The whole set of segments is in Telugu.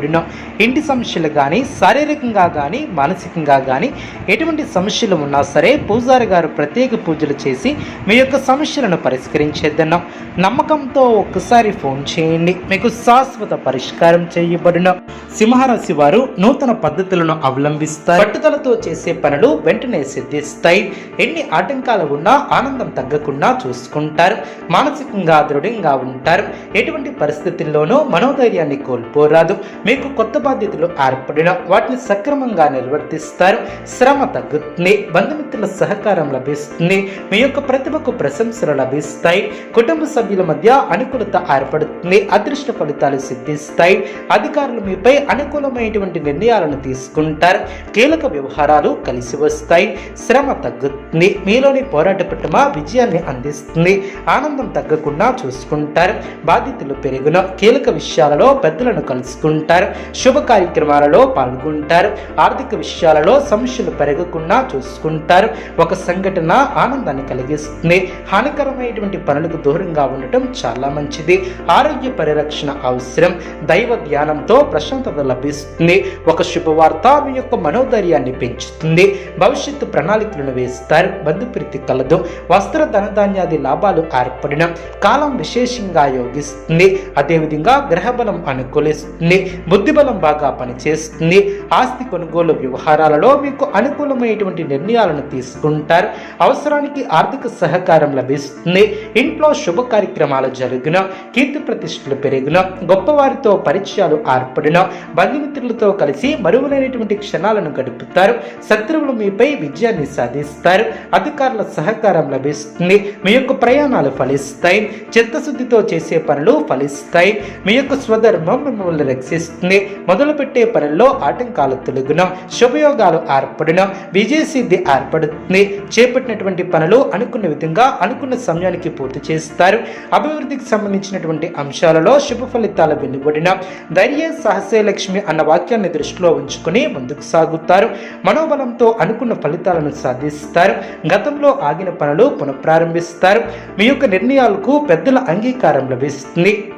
చేయబడిన ఇంటి సమస్యలు కానీ శారీరకంగా కానీ మానసికంగా కానీ ఎటువంటి సమస్యలు ఉన్నా సరే పూజారి గారు ప్రత్యేక పూజలు చేసి మీ యొక్క సమస్యలను పరిష్కరించేద్దన్నాం నమ్మకంతో ఒక్కసారి ఫోన్ చేయండి. మీకు శాశ్వత పరిష్కారం చేయబడిన సింహరాశి వారు నూతన పద్ధతులను అవలంబిస్తారు. పట్టుదలతో చేసే పనులు వెంటనే సిద్ధిస్తాయి. ఎన్ని ఆటంకాలు ఉన్నా ఆనందం తగ్గకుండా చూసుకుంటారు. మానసికంగా దృఢంగా ఉంటారు. ఎటువంటి పరిస్థితుల్లోనూ మనోధైర్యాన్ని కోల్పోరాదు. మీకు కొత్త బాధ్యతలు ఏర్పడిన వాటిని సక్రమంగా నిర్వర్తిస్తారు. శ్రమ తగ్గుతుంది. బంధుమిత్రుల సహకారం లభిస్తుంది. మీ యొక్క ప్రతిభకు ప్రశంసలు లభిస్తాయి. కుటుంబ సభ్యుల మధ్య అనుకూలత ఏర్పడుతుంది. అదృష్ట ఫలితాలు సిద్ధిస్తాయి. అధికారులు మీపై అనుకూలమైనటువంటి నిర్ణయాలను తీసుకుంటారు. కీలక వ్యవహారాలు కలిసి వస్తాయి. శ్రమ తగ్గుతుంది. మీలోని పోరాట పట్టుమ విజయాన్ని అందిస్తుంది. ఆనందం తగ్గకుండా చూసుకుంటారు. బాధ్యతలు పెరుగున కీలక విషయాలలో పెద్దలను కలుసుకుంటారు. శుభ కార్యక్రమాలలో పాల్గొంటారు. ఆర్థిక విషయాలలో సమస్యలు పెరగకుండా చూసుకుంటారు. ఒక సంఘటన ఆనందాన్ని కలిగిస్తుంది. హానికరమైనటువంటి పనులకు దూరంగా ఉండటం చాలా మంచిది. ఆరోగ్య పరిరక్షణ అవసరం. దైవ జ్ఞానంతో ప్రశాంతత లభిస్తుంది. ఒక శుభవార్త మీ యొక్క మనోధైర్యాన్ని పెంచుతుంది. భవిష్యత్తు ప్రణాళికలను వేస్తారు. బంధుప్రీతి కలదు. వస్త్ర ధనధాన్యాది లాభాలు ఏర్పడిన కాలం విశేషంగా యోగిస్తుంది. అదేవిధంగా గ్రహబలం అనుకూలిస్తుంది. బుద్ధిబలం బాగా పనిచేస్తుంది. ఆస్తి కొనుగోలు వ్యవహారాలలో మీకు అనుకూలమైనటువంటి నిర్ణయాలను తీసుకుంటారు. అవసరానికి ఆర్థిక సహకారం లభిస్తుంది. ఇంట్లో శుభ కార్యక్రమాలు జరుగున కీర్తి ప్రతిష్టలు పెరిగిన గొప్పవారితో పరిచయాలు ఏర్పడిన బంధుమిత్రులతో కలిసి మరువులైనటువంటి క్షణాలను గడుపుతారు. శత్రువులు మీపై విజయాన్ని సాధిస్తారు. అధికారుల సహకారం లభిస్తుంది. మీ యొక్క ప్రయాణాలు ఫలిస్తాయి. చిత్తశుద్ధితో చేసే పనులు ఫలిస్తాయి. మీ యొక్క స్వధర్మం మిమ్మల్ని రక్షిస్తుంది. మొదలుపెట్టే పనుల్లో ఆటంకాలు తొలగున. శుభయోగాలు ఏర్పడిన. విజయసిద్ధి ఏర్పడుతుంది. చేపట్టినటువంటి పనులు అనుకున్న విధంగా అనుకున్న సమయానికి పూర్తి చేస్తారు. అభివృద్ధికి సంబంధించినటువంటి అంశాలలో శుభ ఫలితాలు వెలువడిన. ధైర్య సహసే లక్ష్మి అన్న వాక్యాన్ని దృష్టిలో ఉంచుకుని ముందుకు సాగుతారు. మనోబలంతో అనుకున్న ఫలితాలను సాధిస్తారు. గతంలో ఆగిన పనులు పునఃప్రారంభిస్తారు. మీ యొక్క నిర్ణయాలకు పెద్దల అంగీకారం లభిస్తుంది.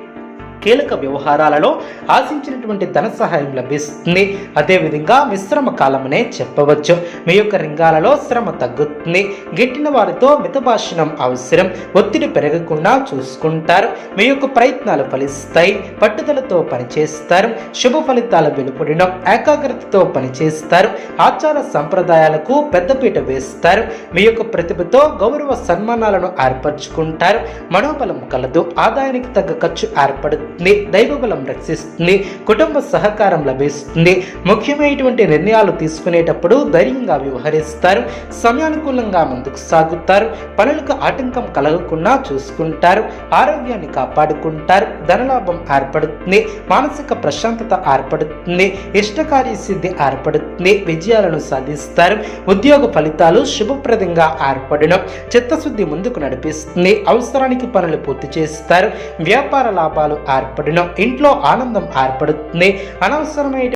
కీలక వ్యవహారాలలో ఆశించినటువంటి ధన సహాయం లభిస్తుంది. అదేవిధంగా మిశ్రమ కాలమనే చెప్పవచ్చు. మీ యొక్క రంగాలలో శ్రమ తగ్గుతుంది. గిట్టిన వారితో మితభాషణం అవసరం. ఒత్తిడి పెరగకుండా చూసుకుంటారు. మీ యొక్క ప్రయత్నాలు ఫలిస్తాయి. పట్టుదలతో పనిచేస్తారు. శుభ ఫలితాల వెలుపడిన ఏకాగ్రతతో పనిచేస్తారు. ఆచార సంప్రదాయాలకు పెద్దపీట వేస్తారు. మీ యొక్క ప్రతిభతో గౌరవ సన్మానాలను ఏర్పరచుకుంటారు. మనోబలం కలదు. ఆదాయానికి తగ్గ ఖర్చు ఏర్పడుతుంది. దైవబలం రక్షిస్తుంది కుటుంబ సహకారం లభిస్తుంది. ముఖ్యమైనటువంటి నిర్ణయాలు తీసుకునేటప్పుడు ధైర్యంగా వ్యవహరిస్తారు సమయానుకూలంగా ముందుకు సాగుతారు పనులకు ఆటంకం కలగకుండా చూసుకుంటారు ఆరోగ్యాన్ని కాపాడుకుంటారు ధనలాభం ఏర్పడుతుంది మానసిక ప్రశాంతత ఏర్పడుతుంది ఇష్టకార్య సిద్ధి ఏర్పడుతుంది విజయాలను సాధిస్తారు ఉద్యోగ ఫలితాలు శుభప్రదంగా ఏర్పడడం చిత్తశుద్ధి ముందుకు నడిపిస్తుంది అవసరానికి పనులు పూర్తి చేస్తారు వ్యాపార లాభాలు ఏర్పడడం ఇంట్లో ఆనందం ఏర్పడుతుంది. అనవసరమైన